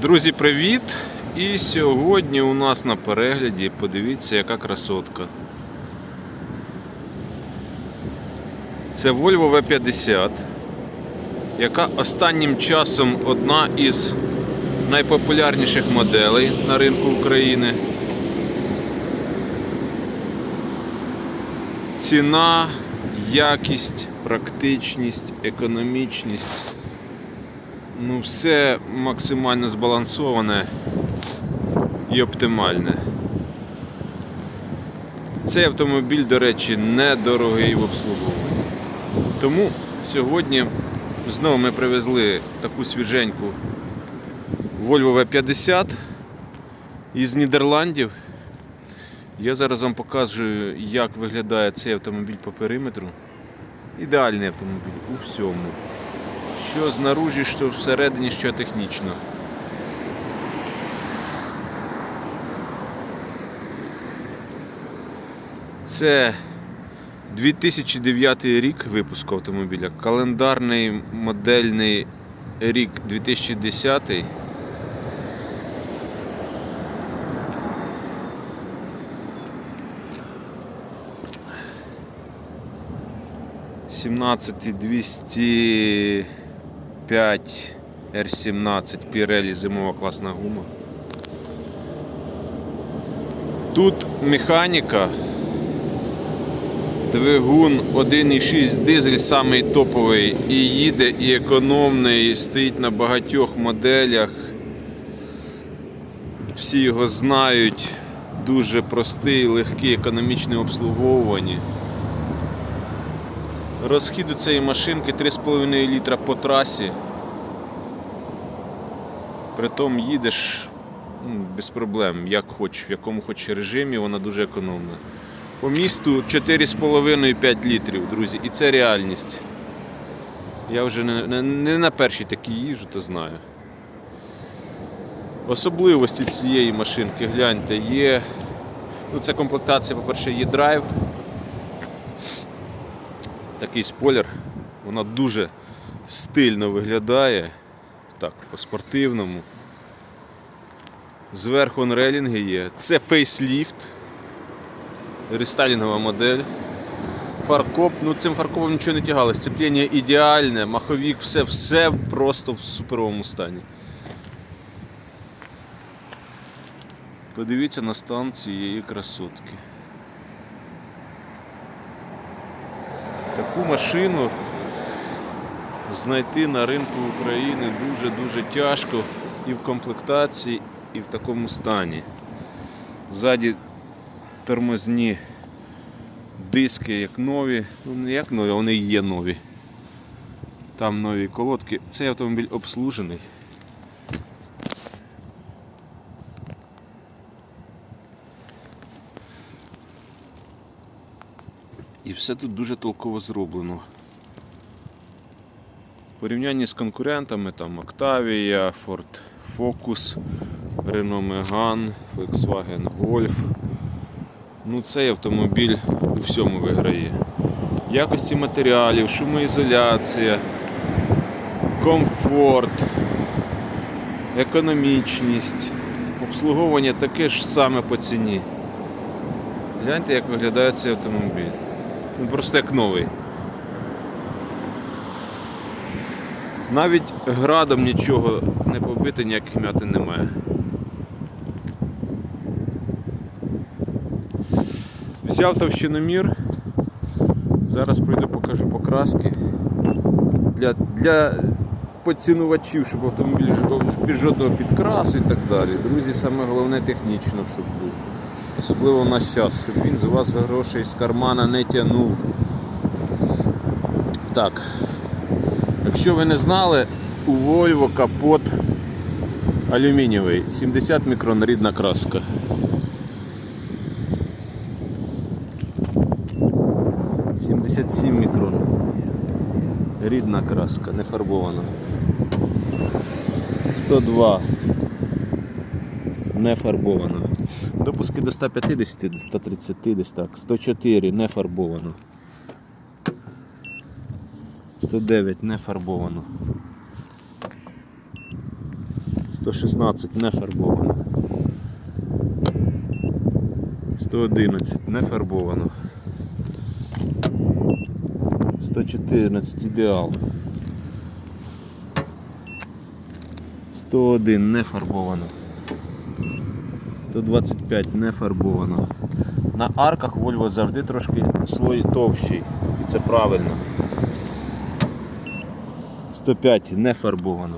Друзі, привіт! І сьогодні у нас на перегляді подивіться, яка красотка. Це Volvo V50, яка останнім часом одна із найпопулярніших моделей на ринку України. Ціна, якість, практичність, економічність. Ну, все максимально збалансоване і оптимальне. Цей автомобіль, до речі, недорогий в обслуговуванні. Тому сьогодні знову ми привезли таку свіженьку Volvo V50 із Нідерландів. Я зараз вам покажу, як виглядає цей автомобіль по периметру. Ідеальний автомобіль у всьому що знаружі, що всередині, що технічно. Це 2009 рік випуску автомобіля, календарний модельний рік 2010. Сімнадцятий 205 R17 Pirelli зимова класна гума. Тут механіка, двигун 1,6 дизель самий топовий і їде, і економний, і стоїть на багатьох моделях. Всі його знають, дуже простий, легкий, економічне обслуговування. Розхід у цієї машинки 3,5 літра по трасі. Притом їдеш ну, без проблем, як хочеш, в якому хочеш режимі, вона дуже економна. По місту 4,5-5 літрів, друзі, і це реальність. Я вже не, не, не на першій такій їжджу, то знаю. Особливості цієї машинки, гляньте, є. Ну, це комплектація, по-перше, є драйв. Такий спойлер, вона дуже стильно виглядає. Так, по-спортивному. Зверху онрелінги є. Це фейсліфт. Рестайлінгова модель. Фаркоп, ну цим фаркопом нічого не тягалось. Сцепління ідеальне, маховік, все, все просто в суперовому стані. Подивіться на стан цієї красотки. Таку машину знайти на ринку України дуже-дуже тяжко і в комплектації, і в такому стані. Ззаді тормозні диски як нові, ну не як нові, вони є нові. Там нові колодки. Цей автомобіль обслужений. І все тут дуже толково зроблено. В порівнянні з конкурентами там Octavia, Ford Focus, Renault Megane, Volkswagen Golf. Ну цей автомобіль у всьому виграє. Якості матеріалів, шумоізоляція, комфорт, економічність, обслуговування таке ж саме по ціні. Гляньте, як виглядає цей автомобіль. Він просто як новий. Навіть градом нічого не побито, ніяких м'ятин немає. Взяв товщиномір. Зараз пройду покажу покраски. Для, для поцінувачів, щоб автомобіль без жодного підкрасу і так далі. Друзі, саме головне технічно, щоб був. Особливо в наш час, щоб він з вас грошей з кармана не тягнув. Так. Якщо ви не знали, у Volvo капот алюмінієвий, 70 мікрон рідна краска. Сімдесят сім мікрон. Рідна краска, не фарбована. 102. Не фарбована. Допуски до 150, до 130, десь так. 104 не фарбовано. 109 не фарбовано. 116 не фарбовано. 111 не фарбовано. 114 ідеал. 101 не фарбовано. 125 не фарбовано. На арках Volvo завжди трошки слой товщий. І це правильно. 105 не фарбовано.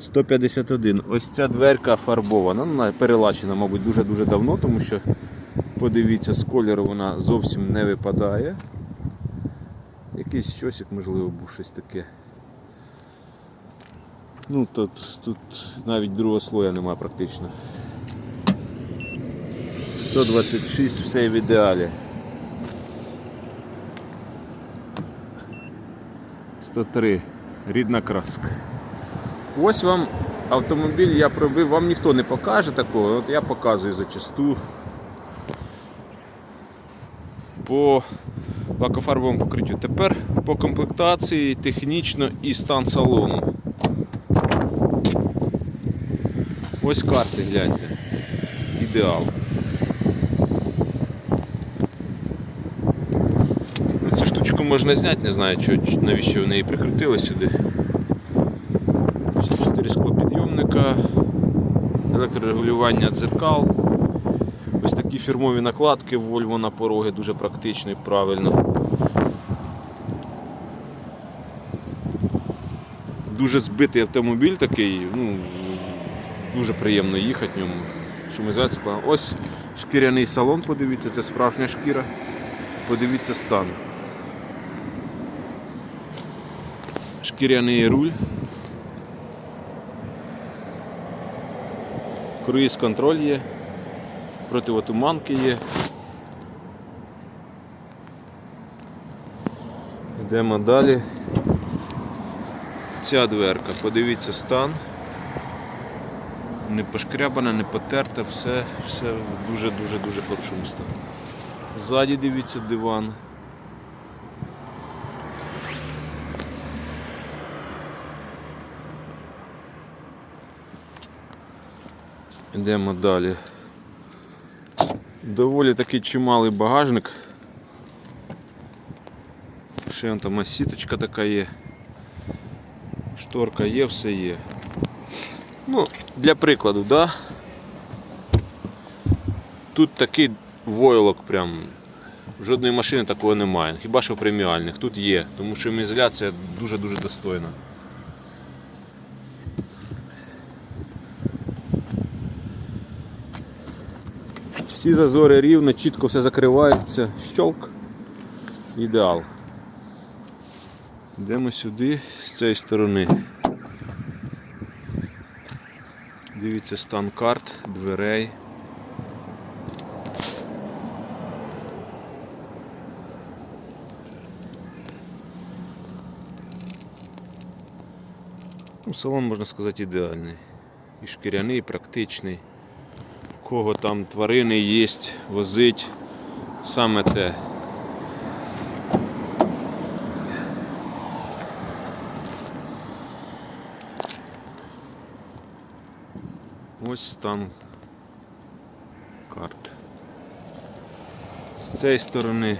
151. Ось ця дверка фарбована. Вона перелачена, мабуть, дуже-дуже давно, тому що подивіться, з кольору вона зовсім не випадає. Якийсь щосик, можливо, був щось таке. Ну тут, тут навіть другого слоя немає практично. 126 все в ідеалі. 103. Рідна краска. Ось вам автомобіль я пробив, вам ніхто не покаже такого, от я показую зачасту. По лакофарбовому покриттю. Тепер по комплектації технічно і стан салону. Ось карти гляньте. Ідеал. Ну, Цю штучку можна зняти, не знаю, навіщо в неї прикрутили сюди. 4 склопідйомника, електрорегулювання дзеркал. Ось такі фірмові накладки Volvo на пороги, дуже практично і правильно. Дуже збитий автомобіль такий, ну, дуже приємно їхати в ньому. Шумизація. класна. Ось шкіряний салон, подивіться, це справжня шкіра. Подивіться стан. Шкіряний руль. Круїз контроль є, противотуманки є. Йдемо далі. Ця дверка, подивіться стан. Не пошкрябана, не потерта, все, все в дуже-дуже дуже хорошому стані. Ззаді дивіться диван. Йдемо далі. Доволі такий чималий багажник. Ще вон там сіточка така є. Шторка є, все є. Ну, для прикладу, да? Тут такий войлок прям. Жодної машини такого немає. Хіба що преміальних. Тут є, тому що ізоляція дуже-дуже достойна. Всі зазори рівно, чітко все закривається. Щолк. Ідеал. Йдемо сюди з цієї сторони. Дивіться стан карт, дверей. Ну, салон, можна сказати, ідеальний. І шкіряний, і практичний. В кого там тварини є, возить саме те. Ось стан карт. З цієї сторони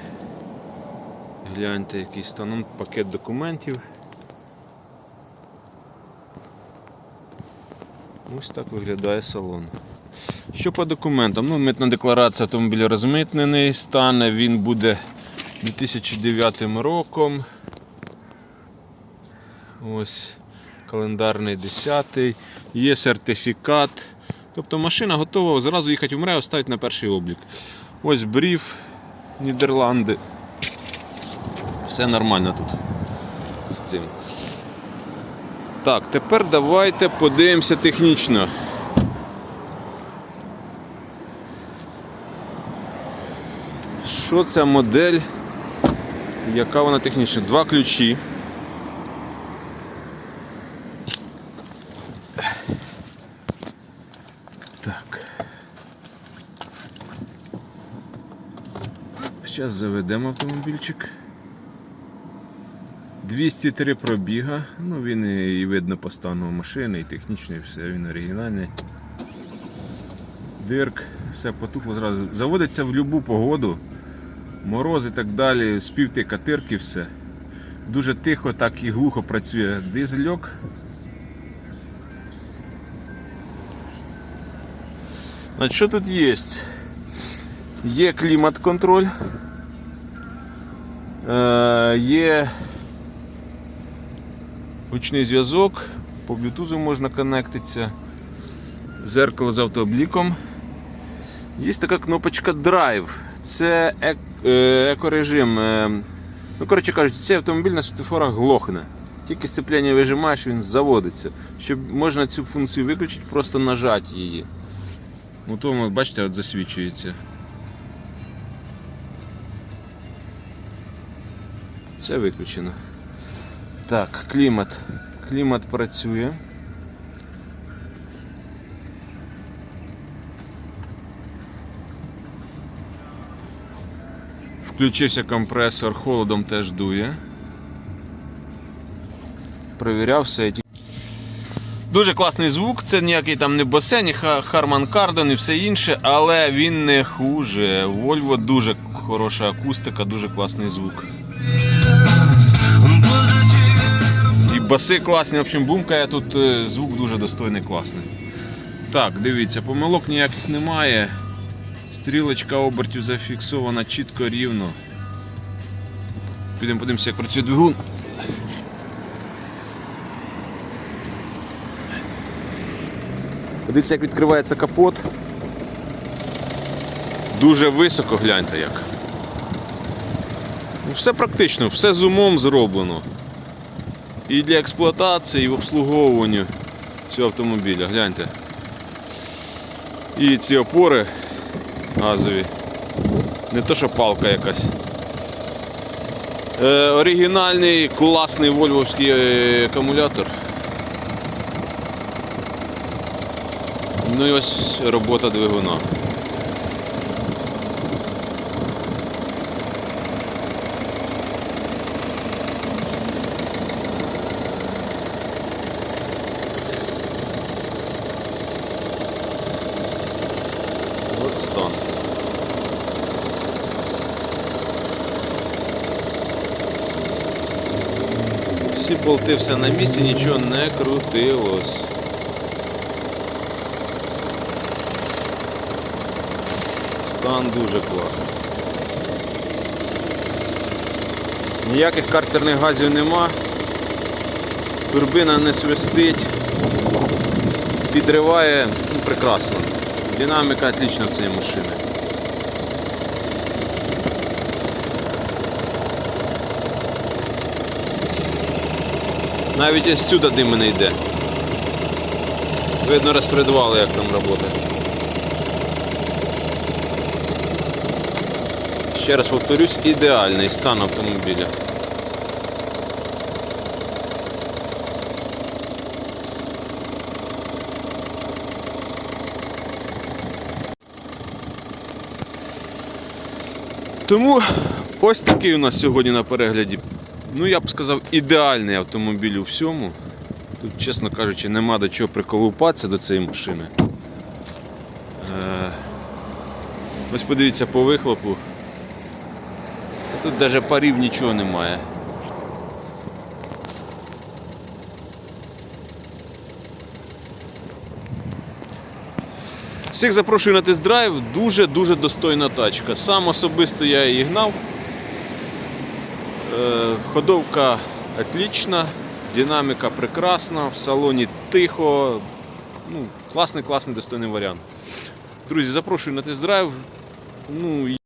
гляньте який стан пакет документів. Ось так виглядає салон. Що по документам? Ну, митна декларація автомобіля розмитнений, стане він буде 2009 роком. Ось календарний 10 є сертифікат. Тобто машина готова зразу їхати в МРЕО, ставити на перший облік. Ось бриф, Нідерланди. Все нормально тут з цим. Так, тепер давайте подивимося технічно. Що ця модель? Яка вона технічна? Два ключі. Зараз заведемо автомобільчик. 203 пробіга. Ну він і, видно по стану машини, і технічно, і все, він оригінальний. Дирк, все потухло зразу. Заводиться в будь-яку погоду. Мороз і так далі, співти катирки, все. Дуже тихо, так і глухо працює дизельок. А що тут є? Є клімат-контроль. Е, є гучний зв'язок, по блютузу можна коннектитися, зеркало з автообліком. Є така кнопочка Drive. Це е, екорежим. Е, Ну, коротше кажучи, цей автомобіль на світофорах глохне. Тільки сцепляння вижимаєш, він заводиться. Щоб можна цю функцію виключити, просто нажати її. У тому, бачите, от засвічується. Все виключено. Так, клімат. Клімат працює. Включився компресор, холодом теж дує. Провіряв все. Дуже класний звук, це ніякий там не ні Harman Kardon і все інше, але він не хуже. Volvo дуже хороша акустика, дуже класний звук. Баси класні, в общем, бумкає тут е, звук дуже достойний, класний. Так, дивіться, помилок ніяких немає. Стрілочка обертів зафіксована чітко рівно. Підемо подивимося, як працює двигун. Подивіться, як відкривається капот. Дуже високо гляньте як. Ну, Все практично, все з умом зроблено. І для експлуатації, і в обслуговуванні цього автомобіля, гляньте. І ці опори газові. Не то, що палка якась. Е, оригінальний класний вольвовський е, акумулятор. Ну і ось робота двигуна. Стан. Всі болти все на місці, нічого не крутилось. Стан дуже класний. Ніяких картерних газів нема. Турбина не свистить, підриває ну, прекрасно. Динаміка отлична в цієї машини. Навіть ось сюди дим не йде. Видно розпредвали, як там працює. Ще раз повторюсь, ідеальний стан автомобіля. Тому ось такий у нас сьогодні на перегляді. Ну, я б сказав, ідеальний автомобіль у всьому. Тут, чесно кажучи, нема до чого приколупатися до цієї машини. Е, Ось подивіться по вихлопу. Тут навіть парів нічого немає. Всіх запрошую на тест-драйв, дуже-дуже достойна тачка. Сам особисто я її гнав. Е, Ходовка отлічна, динаміка прекрасна, в салоні тихо. Ну, класний, класний достойний варіант. Друзі, запрошую на тест-драйв. Ну,